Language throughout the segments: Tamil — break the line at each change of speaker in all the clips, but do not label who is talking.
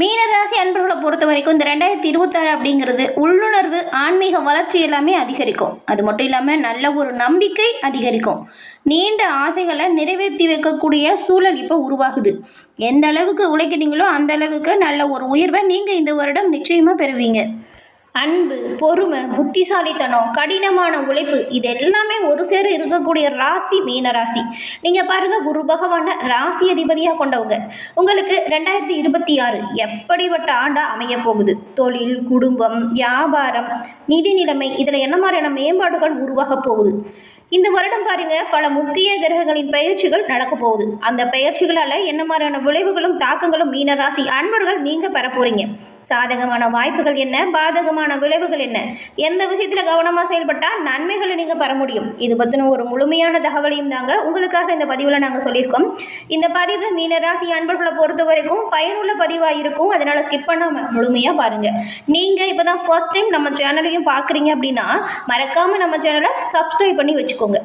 மீனராசி அன்பர்களை பொறுத்த வரைக்கும் இந்த ரெண்டாயிரத்தி இருபத்தாறு அப்படிங்கிறது உள்ளுணர்வு ஆன்மீக வளர்ச்சி எல்லாமே அதிகரிக்கும். அது மட்டும் இல்லாமல் நல்ல ஒரு நம்பிக்கை அதிகரிக்கும். நீண்ட ஆசைகளை நிறைவேற்றி வைக்கக்கூடிய சூழல் இப்போ உருவாகுது. எந்த அளவுக்கு உழைக்கிறீங்களோ அந்த அளவுக்கு நல்ல ஒரு உயர்வை நீங்கள் இந்த வருடம் நிச்சயமாக பெறுவீங்க. அன்பு பொறுமை புத்திசாலித்தனம் கடினமான உழைப்பு இது எல்லாமே ஒரு சேர இருக்கக்கூடிய ராசி மீன ராசி. நீங்கள் பாருங்கள் குரு பகவானை ராசி அதிபதியாக கொண்டவங்க. உங்களுக்கு ரெண்டாயிரத்தி இருபத்தி ஆறு எப்படிப்பட்ட ஆண்டாக அமைய போகுது? தொழில் குடும்பம் வியாபாரம் நிதி நிலைமை இதில் என்ன மாதிரியான மேம்பாடுகள் உருவாக போகுது? இந்த வருடம் பாருங்க பல முக்கிய கிரகங்களின் பயிற்சிகள் நடக்க போகுது. அந்த பயிற்சிகளால் என்ன மாதிரியான விளைவுகளும் தாக்கங்களும் மீனராசி அன்பர்கள் நீங்கள் பெற போறீங்க. சாதகமான வாய்ப்புகள் என்ன? பாதகமான விளைவுகள் என்ன? எந்த விஷயத்தில் கவனமாக செயல்பட்டால் நன்மைகளை நீங்கள் பெற முடியும்? இது பற்றின ஒரு முழுமையான தகவலையும் தாங்க உங்களுக்காக இந்த பதிவில் நாங்கள் சொல்லியிருக்கோம். இந்த பதிவு மீனராசி அன்பர்களை பொறுத்த வரைக்கும் பயனுள்ள பதிவாக இருக்கும். அதனால் ஸ்கிப் பண்ணாமல் முழுமையாக பாருங்கள் நீங்கள் இப்போ தான் ஃபர்ஸ்ட் டைம் நம்ம சேனலையும் பார்க்குறீங்க அப்படின்னா மறக்காமல் நம்ம சேனலை சப்ஸ்கிரைப் பண்ணி வச்சுக்கோங்க.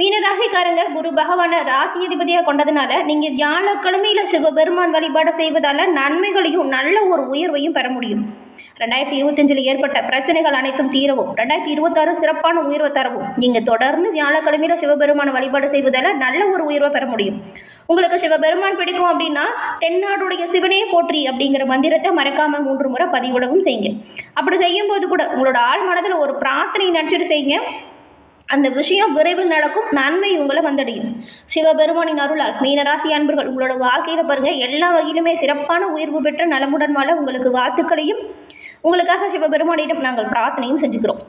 மீனராசிக்காரங்க குரு பகவானை ராசி அதிபதியாக கொண்டதுனால நீங்கள் வியாழக்கிழமையில் சிவபெருமான் வழிபாடு செய்வதால் நன்மைகளையும் நல்ல ஒரு உயர்வையும் பெற முடியும். ரெண்டாயிரத்தி இருபத்தஞ்சில் ஏற்பட்ட பிரச்சனைகள் அனைத்தும் தீரவும். ரெண்டாயிரத்தி இருபத்தாறு சிறப்பான உயர்வை தரவும். நீங்கள் தொடர்ந்து வியாழக்கிழமையில் சிவபெருமான வழிபாடு செய்வதால் நல்ல ஒரு உயர்வை பெற முடியும். உங்களுக்கு சிவபெருமான் பிடிக்கும் அப்படின்னா தென்னாடுடைய சிவனே போற்றி அப்படிங்கிற மந்திரத்தை மறக்காமல் மூன்று முறை பதிவிடவும் செய்யுங்க. அப்படி செய்யும்போது கூட உங்களோட ஆள் மனதில் ஒரு பிரார்த்தனை நினச்சிட்டு செய்யுங்க. அந்த விஷயம் விரைவில் நடக்கும். நன்மை உங்களை வந்தடையும். சிவபெருமானின் அருளால் மீனராசி அன்பர்கள் உங்களோட வாழ்க்கையில் பாருங்க எல்லா வகையிலுமே சிறப்பான உயர்வு பெற்ற நலமுடன் வாழ உங்களுக்கு வாழ்த்துக்களையும் உங்களுக்காக சிவபெருமானிடம் நாங்கள் பிரார்த்தனையும் செஞ்சுக்கிறோம்.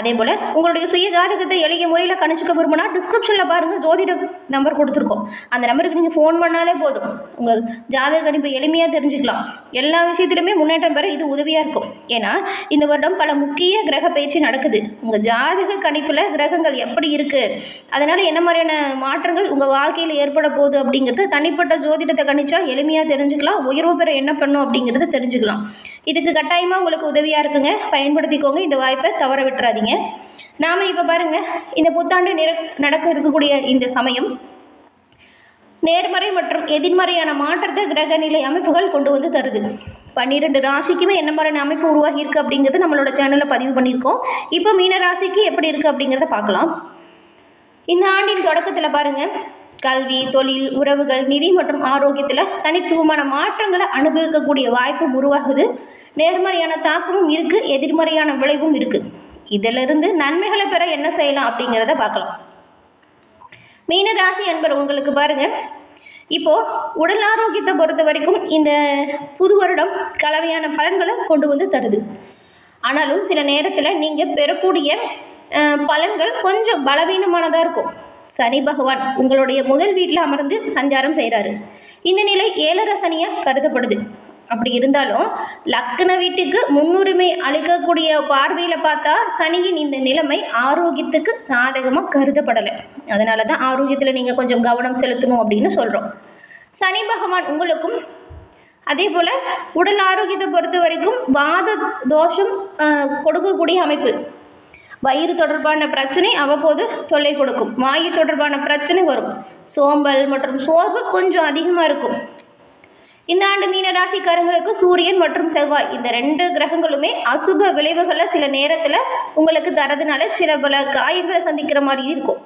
அதே போல் உங்களுடைய சுய ஜாதகத்தை எளிய முறையில் கணிச்சுக்க விரும்பினா டிஸ்கிரிப்ஷனில் பாருங்கள் ஜோதிட நம்பர் கொடுத்துருக்கோம். அந்த நம்பருக்கு நீங்கள் ஃபோன் பண்ணாலே போதும். உங்கள் ஜாதக கணிப்பை எளிமையாக தெரிஞ்சுக்கலாம். எல்லா விஷயத்துலையுமே முன்னேற்றம் பெற இது உதவியாக இருக்கும். ஏன்னா இந்த வருடம் பல முக்கிய கிரக பயிற்சி நடக்குது. உங்கள் ஜாதக கணிப்பில் கிரகங்கள் எப்படி இருக்குது அதனால் என்ன மாதிரியான மாற்றங்கள் உங்கள் வாழ்க்கையில் ஏற்பட போகுது அப்படிங்கிறது தனிப்பட்ட ஜோதிடத்தை கணிச்சா எளிமையாக தெரிஞ்சுக்கலாம். உயர்வு பெற என்ன பண்ணும் அப்படிங்கிறத தெரிஞ்சுக்கலாம். இதுக்கு கட்டாயமாக உங்களுக்கு உதவியாக இருக்குங்க. பயன்படுத்திக்கோங்க. இந்த வாய்ப்பை தவற விட்டுறாதீங்க. நாம் இப்போ பாருங்கள் இந்த புத்தாண்டு நிற நடக்க இருக்கக்கூடிய இந்த சமயம். நேர்மறை மற்றும் எதிர்மறையான மாற்றத்தை கிரக நிலை அமைப்புகள் கொண்டு வந்து தருது. பன்னிரெண்டு ராசிக்குமே என்ன மாதிரியான அமைப்பு உருவாகி இருக்குது அப்படிங்கிறது நம்மளோட சேனலில் பதிவு பண்ணியிருக்கோம். இப்போ மீன ராசிக்கு எப்படி இருக்குது அப்படிங்கிறத பார்க்கலாம். இந்த ஆண்டின் தொடக்கத்தில் பாருங்கள் கல்வி தொழில் உறவுகள் நிதி மற்றும் ஆரோக்கியத்தில் தனித்துவமான மாற்றங்களை அனுபவிக்கக்கூடிய வாய்ப்பும் உருவாகுது. நேர்மறையான தாக்கமும் இருக்குது எதிர்மறையான விளைவும் இருக்குது இதிலிருந்து நன்மைகளை பெற என்ன செய்யலாம் அப்படிங்கிறத பார்க்கலாம். மீன ராசி என்பர் உங்களுக்கு பாருங்கள் இப்போது உடல் ஆரோக்கியத்தை பொறுத்த வரைக்கும் இந்த புது வருடம் கலவையான பலன்களை கொண்டு வந்து தருது. ஆனாலும் சில நேரத்தில் நீங்கள் பெறக்கூடிய பலன்கள் கொஞ்சம் பலவீனமானதாக இருக்கும். சனி பகவான் உங்களுடைய முதல் வீட்டில் அமர்ந்து சஞ்சாரம் செய்கிறாரு இந்த நிலை ஏழரை சனியாக கருதப்படுது. அப்படி இருந்தாலும் லக்ன வீட்டுக்கு முன்னுரிமை அளிக்கக்கூடிய பார்வையில் பார்த்தா சனியின் இந்த நிலைமை ஆரோக்கியத்துக்கு சாதகமாக கருதப்படலை. அதனால தான் ஆரோக்கியத்தில் நீங்கள் கொஞ்சம் கவனம் செலுத்தணும் அப்படின்னு சொல்கிறோம் சனி பகவான் உங்களுக்கும் அதே போல் உடல் ஆரோக்கியத்தை பொறுத்த வரைக்கும் வாத தோஷம் கொடுக்கக்கூடிய அமைப்பு. வயிறு தொடர்பான பிரச்சனை அவ்வப்போது தொல்லை கொடுக்கும். வாயு தொடர்பான பிரச்சனை வரும். சோம்பல் மற்றும் சோர்வு கொஞ்சம் அதிகமாக இருக்கும். இந்த ஆண்டு மீன ராசிக்காரங்களுக்கு சூரியன் மற்றும் செவ்வாய் இந்த ரெண்டு கிரகங்களுமே அசுப விளைவுகளை சில நேரத்தில் உங்களுக்கு தரதுனால சில பல காயங்களை சந்திக்கிற மாதிரி இருக்கும்.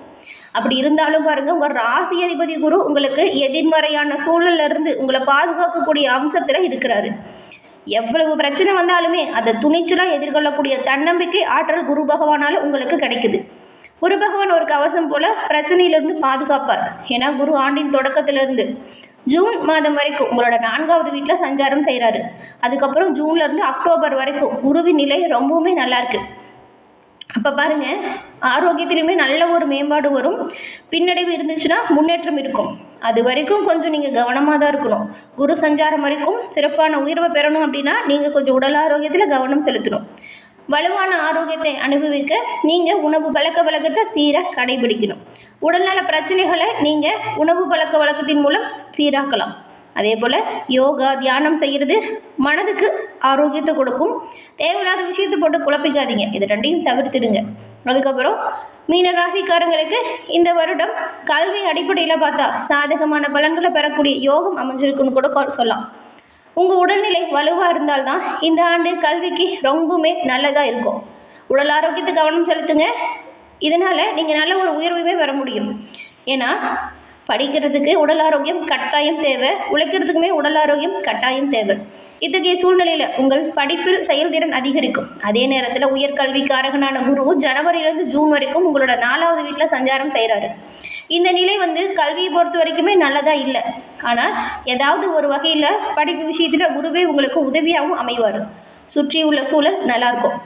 அப்படி இருந்தாலும் பாருங்கள் உங்கள் ராசி அதிபதி குரு உங்களுக்கு எதிர்மறையான சூழல்ல இருந்து உங்களை பாதுகாக்கக்கூடிய அம்சத்தில் இருக்கிறாரு. எவ்வளவு பிரச்சனை வந்தாலுமே அதை துணிச்சலாக எதிர்கொள்ளக்கூடிய தன்னம்பிக்கை ஆற்றல் குரு பகவானால் உங்களுக்கு கிடைக்குது. குரு பகவான் ஒரு கவசம் போல பிரச்சனையிலிருந்து பாதுகாப்பார். ஏன்னா குரு ஆண்டின் தொடக்கத்திலிருந்து ஜூன் மாதம் வரைக்கும் உங்களோட நான்காவது வீட்டில் சஞ்சாரம் செய்கிறாரு அதுக்கப்புறம் ஜூன்லேருந்து அக்டோபர் வரைக்கும் குருவின் நிலை ரொம்பவுமே நல்லாயிருக்கு அப்போ பாருங்கள் ஆரோக்கியத்திலுமே நல்ல ஒரு மேம்பாடு வரும். பின்னடைவு இருந்துச்சுன்னா முன்னேற்றம் இருக்கும். அது வரைக்கும் கொஞ்சம் நீங்கள் கவனமாக தான் இருக்கணும். குரு சஞ்சாரம் வரைக்கும் சிறப்பான உயர்வை பெறணும் அப்படின்னா நீங்கள் கொஞ்சம் உடல் ஆரோக்கியத்தில் கவனம் செலுத்தணும். வலுவான ஆரோக்கியத்தை அனுபவிக்க நீங்கள் உணவு பழக்க வழக்கத்தை சீராக கடைபிடிக்கணும். உடல்நல பிரச்சனைகளை நீங்கள் உணவு பழக்க வழக்கத்தின் மூலம் சீராக்கலாம். அதே போல் யோகா தியானம் செய்கிறது மனதுக்கு ஆரோக்கியத்தை கொடுக்கும். தேவையில்லாத விஷயத்தை போட்டு குழப்பிக்காதீங்க. இது ரெண்டையும் தவிர்த்துடுங்க. அதுக்கப்புறம் மீன ராசிக்காரங்களுக்கு இந்த வருடம் கல்வி அடிப்படையில் பார்த்தா சாதகமான பலன்களை பெறக்கூடிய யோகம் அமைஞ்சிருக்குன்னு கூட சொல்லலாம். உங்கள் உடல்நிலை வலுவாக இருந்தால்தான் இந்த ஆண்டு கல்விக்கு ரொம்பவுமே நல்லதாக இருக்கும். உடல் ஆரோக்கியத்துக்கு கவனம் செலுத்துங்க. இதனால் நீங்கள் நல்ல ஒரு உயர்வுமே பெற முடியும். ஏன்னா படிக்கிறதுக்கு உடல் ஆரோக்கியம் கட்டாயம் தேவை. உழைக்கிறதுக்குமே உடல் ஆரோக்கியம் கட்டாயம் தேவை. இத்தகைய சூழ்நிலையில் உங்கள் படிப்பில் செயல்திறன் அதிகரிக்கும். அதே நேரத்தில் உயர்கல்விக்காரகனான குரு ஜனவரியிலிருந்து ஜூன் வரைக்கும் உங்களோட நாலாவது வீட்டில் சஞ்சாரம் செய்கிறாரு இந்த நிலை வந்து கல்வியை பொறுத்த வரைக்குமே நல்லதாக இல்லை. ஆனால் ஏதாவது ஒரு வகையில் படிப்பு விஷயத்தில் குருவே உங்களுக்கு உதவியாகவும் அமைவார். சுற்றியுள்ள சூழல் நல்லாயிருக்கும்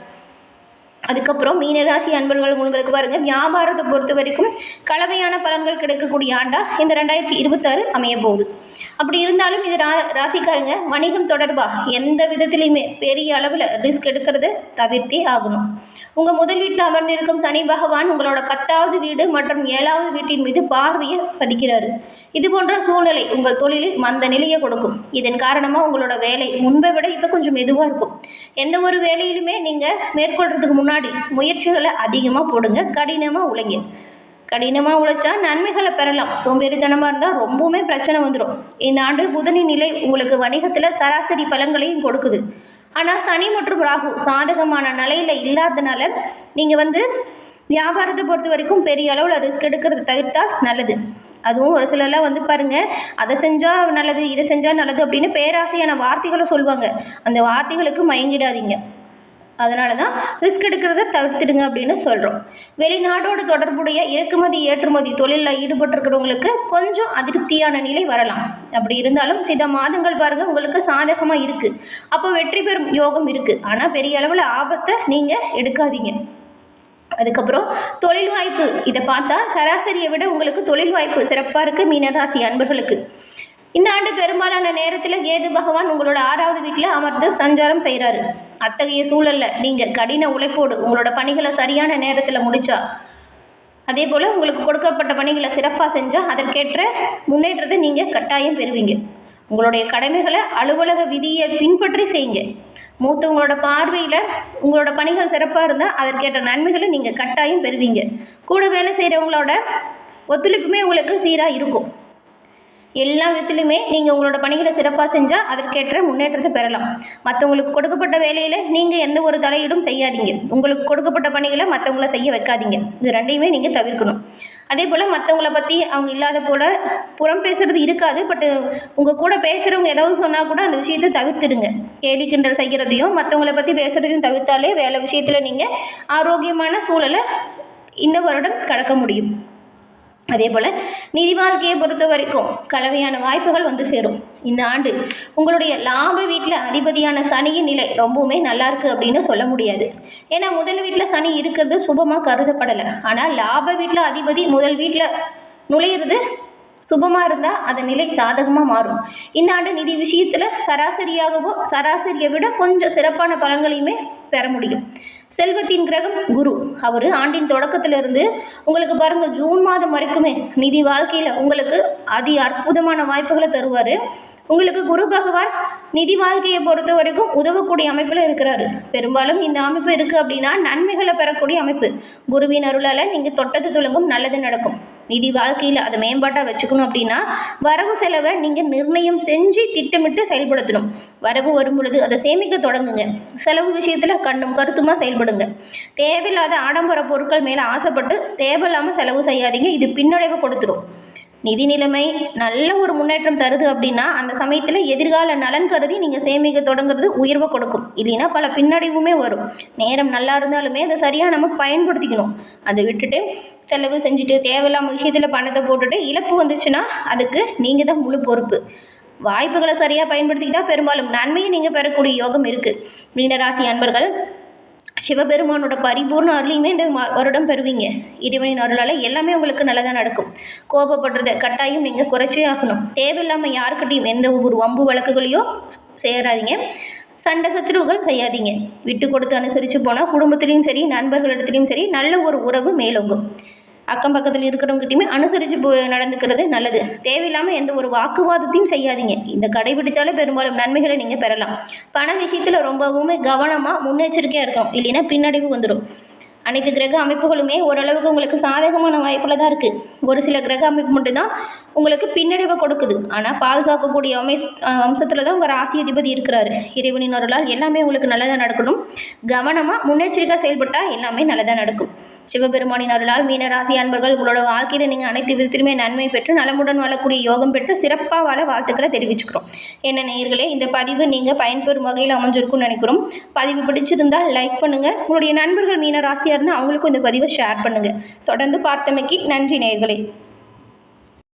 அதுக்கப்புறம் மீனராசி அன்பர்கள் உங்களுக்கு பாருங்கள் வியாபாரத்தை பொறுத்த வரைக்கும் கலவையான பலன்கள் கிடைக்கக்கூடிய ஆண்டா இந்த ரெண்டாயிரத்தி இருபத்தாறு அமைய போகுது அப்படி இருந்தாலும் இது ரா ராசிக்காரங்க வணிகம் தொடர்பாக எந்த விதத்திலையுமே பெரிய அளவில் ரிஸ்க் எடுக்கிறத தவிர்த்தே ஆகணும். உங்கள் முதல் வீட்டில் அமர்ந்திருக்கும் சனி பகவான் உங்களோட பத்தாவது வீடு மற்றும் ஏழாவது வீட்டின் மீது பார்வையை பதிக்கிறாரு. இது போன்ற சூழ்நிலை உங்கள் தொழிலில் மந்த நிலையை கொடுக்கும். இதன் காரணமாக உங்களோட வேலை முன்பை விட இப்போ கொஞ்சம் மெதுவாக இருக்கும். எந்த ஒரு வேலையிலுமே நீங்கள் மேற்கொள்றதுக்கு முன்னாடி முயற்சிகளை அதிகமாக போடுங்க கடினமாக உழைங்க. கடினமாக உழைச்சா நன்மைகளை பெறலாம். சோம்பேறித்தனமாக இருந்தால் ரொம்பவுமே பிரச்சனை வந்துடும் இந்த ஆண்டு புதனின் நிலை உங்களுக்கு வணிகத்தில் சராசரி பலன்களையும் கொடுக்குது. ஆனால் சனி மற்றும் ராகு சாதகமான நிலையில் இல்லாதனால நீங்கள் வந்து வியாபாரத்தை பொறுத்த வரைக்கும் பெரிய அளவில் ரிஸ்க் எடுக்கிறத தவிர்த்தால் நல்லது. அதுவும் ஒரு சிலர்லாம் வந்து பாருங்கள் அதை செஞ்சால் நல்லது இதை செஞ்சால் நல்லது அப்படின்னு பேராசையான வார்த்தைகளை சொல்லுவாங்க. அந்த வார்த்தைகளுக்கு மயங்கிடாதீங்க. அதனால தான் ரிஸ்க் எடுக்கிறத தவிர்த்துடுங்க அப்படின்னு சொல்கிறோம் வெளிநாடோடு தொடர்புடைய இறக்குமதி ஏற்றுமதி தொழிலில் ஈடுபட்டிருக்கிறவங்களுக்கு கொஞ்சம் அதிருப்தியான நிலை வரலாம். அப்படி இருந்தாலும் சில மாதங்கள் பாருங்கள் உங்களுக்கு சாதகமாக இருக்குது அப்போ வெற்றி பெறும் யோகம் இருக்குது ஆனால் பெரிய அளவில் ஆபத்தை நீங்கள் எடுக்காதீங்க. அதுக்கப்புறம் தொழில் வாய்ப்பு. இதை பார்த்தா சராசரியை விட உங்களுக்கு தொழில் வாய்ப்பு சிறப்பாக இருக்குது மீனராசி அன்பர்களுக்கு. இந்த ஆண்டு பெரும்பாலான நேரத்தில் கேது பகவான் உங்களோட ஆறாவது வீட்டில் அமர்ந்து சஞ்சாரம் செய்கிறாரு அத்தகைய சூழலில் நீங்கள் கடின உழைப்போடு உங்களோட பணிகளை சரியான நேரத்தில் முடிச்சா அதே போல் உங்களுக்கு கொடுக்கப்பட்ட பணிகளை சிறப்பாக செஞ்சால் அதற்கேற்ற முன்னேற்றத்தை நீங்கள் கட்டாயம் பெறுவீங்க. உங்களுடைய கடமைகளை அலுவலக விதியை பின்பற்றி செய்யுங்க. மூத்தவங்களோட பார்வையில் உங்களோட பணிகள் சிறப்பாக இருந்தால் அதற்கேற்ற நன்மைகளை நீங்கள் கட்டாயம் பெறுவீங்க. கூட வேலை செய்கிறவங்களோட ஒத்துழைப்புமே உங்களுக்கு சீராக இருக்கும். எல்லா விதத்துலையுமே நீங்கள் உங்களோட பணிகளை சிறப்பாக செஞ்சால் அதற்கேற்ற முன்னேற்றத்தை பெறலாம். மற்றவங்களுக்கு கொடுக்கப்பட்ட வேலையில் நீங்கள் எந்த ஒரு தலையீடும் செய்யாதீங்க. உங்களுக்கு கொடுக்கப்பட்ட பணிகளை மற்றவங்கள செய்ய வைக்காதீங்க. இது ரெண்டையுமே நீங்கள் தவிர்க்கணும். அதே போல் மற்றவங்கள பற்றி அவங்க இல்லாத போல் புறம் பேசுகிறது இருக்காது. பட் உங்கள் கூட பேசுகிறவங்க ஏதாவது சொன்னால் கூட அந்த விஷயத்தை தவிர்த்துடுங்க. கேலி கிண்டல் செய்கிறதையும் மற்றவங்கள பற்றி பேசுகிறதையும் தவிர்த்தாலே வேலை விஷயத்தில் நீங்கள் ஆரோக்கியமான சூழலை இந்த வருடம் கடக்க முடியும். அதே போல் நிதி வாழ்க்கையை பொறுத்த வரைக்கும் கலவையான வாய்ப்புகள் வந்து சேரும். இந்த ஆண்டு உங்களுடைய லாப வீட்டில் அதிபதியான சனியின் நிலை ரொம்பவுமே நல்லா இருக்குது அப்படின்னு சொல்ல முடியாது. ஏன்னா முதல் வீட்டில் சனி இருக்கிறது சுபமாக கருதப்படலை. ஆனால் லாப வீட்டில் அதிபதி முதல் வீட்டில் நுழையிறது சுபமாக இருந்தால் அதன் நிலை சாதகமாக மாறும். இந்த ஆண்டு நிதி விஷயத்தில் சராசரியாகவோ சராசரியை விட கொஞ்சம் சிறப்பான பலன்களையுமே பெற முடியும். செல்வத்தின் கிரகம் குரு. அவர் ஆண்டின் தொடக்கத்திலிருந்து உங்களுக்கு பாருங்கள் ஜூன் மாதம் வரைக்குமே நிதி வாழ்க்கையில் உங்களுக்கு அதி அற்புதமான வாய்ப்புகளை தருவார். உங்களுக்கு குரு பகவான் நிதி வாழ்க்கையை பொறுத்த வரைக்கும் உதவக்கூடிய அமைப்பில் இருக்கிறாரு. பெரும்பாலும் இந்த அமைப்பு இருக்குது அப்படின்னா நன்மைகளை பெறக்கூடிய அமைப்பு. குருவின் அருளால் நீங்கள் தொட்டது துளங்கும் நல்லது நடக்கும். நிதி வாழ்க்கையில் அதை மேம்பாட்டாக வச்சுக்கணும் அப்படின்னா வரவு செலவை நீங்கள் நிர்ணயம் செஞ்சு திட்டமிட்டு செயல்படுத்தணும். வரவு வரும் பொழுது அதை சேமிக்க தொடங்குங்க. செலவு விஷயத்தில் கண்ணும் கருத்துமாக செயல்படுங்க. தேவையில்லாத ஆடம்பர பொருட்கள் மேலே ஆசைப்பட்டு தேவையில்லாமல் செலவு செய்யாதீங்க. இது பின்னடைவை கொடுத்துரும். நிதி நிலைமை நல்ல ஒரு முன்னேற்றம் தருது அப்படின்னா அந்த சமயத்தில் எதிர்கால நலன் கருதி நீங்கள் சேமிக்க தொடங்குறது உயர்வை கொடுக்கும். இல்லைன்னா பல பின்னடைவுமே வரும். நேரம் நல்லா இருந்தாலுமே அதை சரியாக நம்ம பயன்படுத்திக்கணும். அதை விட்டுட்டு செலவு செஞ்சுட்டு தேவையில்லாமல் விஷயத்தில் பணத்தை போட்டுட்டு இழப்பு வந்துச்சுன்னா அதுக்கு நீங்கள் தான் முழு பொறுப்பு. வாய்ப்புகளை சரியாக பயன்படுத்திக்கிட்டால் பெரும்பாலும் நன்மையை நீங்கள் பெறக்கூடிய யோகம் இருக்குது மீனராசி அன்பர்கள் சிவபெருமானோட பரிபூர்ண அருளையுமே இந்த ம- வருடம் பெறுவீங்க. இறைவனின் அருளால் எல்லாமே உங்களுக்கு நல்லதாக நடக்கும். கோபப்படுறத கட்டாயம் நீங்கள் குறைச்சே ஆகணும். தேவையில்லாமல் யாருக்கிட்டையும் எந்த ஒரு வம்பு வழக்குகளையோ சேராதீங்க சண்டை சச்சரவுகள் செய்யாதீங்க. விட்டு கொடுத்து அனுசரித்து போனால் குடும்பத்திலையும் சரி நண்பர்களிடத்துலையும் சரி நல்ல ஒரு உறவு மேலோங்கும். அக்கம் பக்கத்தில் இருக்கிறவங்ககிட்டயுமே அனுசரித்து போ நடந்துக்கிறது நல்லது. தேவையில்லாமல் எந்த ஒரு வாக்குவாதத்தையும் செய்யாதீங்க. இந்த கடைபிடித்தாலே பெரும்பாலும் நன்மைகளை நீங்கள் பெறலாம். பண விஷயத்தில் ரொம்பவுமே கவனமாக முன்னெச்சரிக்கையாக இருக்கணும். இல்லைன்னா பின்னடைவு வந்துடும் அனைத்து கிரக அமைப்புகளுமே ஓரளவுக்கு உங்களுக்கு சாதகமான வாய்ப்பில் தான் இருக்குது ஒரு சில கிரக அமைப்பு மட்டும்தான் உங்களுக்கு பின்னடைவை கொடுக்குது. ஆனால் பாதுகாக்கக்கூடிய அமை அம்சத்தில் தான் உங்கள் ராசி அதிபதி இருக்கிறாரு. இறைவனின் அருளால் எல்லாமே உங்களுக்கு நல்லதாக நடக்கணும். கவனமாக முன்னெச்சரிக்கையாக செயல்பட்டால் எல்லாமே நல்லதாக நடக்கும். சிவபெருமானின் அருளால் மீன ராசி அன்பர்கள் உங்களோட வாழ்க்கையில் நீங்கள் அனைத்து விதத்திலுமே நன்மை பெற்று நலமுடன் வாழக்கூடிய யோகம் பெற்று சிறப்பாக வாழ வாழ்த்துக்களை தெரிவிச்சுக்கிறோம். என்ன நேயர்களே இந்த பதிவு நீங்கள் பயன்பெறும் வகையில் அமைஞ்சிருக்கும்னு நினைக்கிறோம். பதிவு பிடிச்சிருந்தால் லைக் பண்ணுங்கள் உங்களுடைய நண்பர்கள் மீன ராசியாக இருந்தால் அவங்களுக்கும் இந்த பதிவை ஷேர் பண்ணுங்கள் தொடர்ந்து பார்த்தமைக்கு நன்றி நேயர்களே.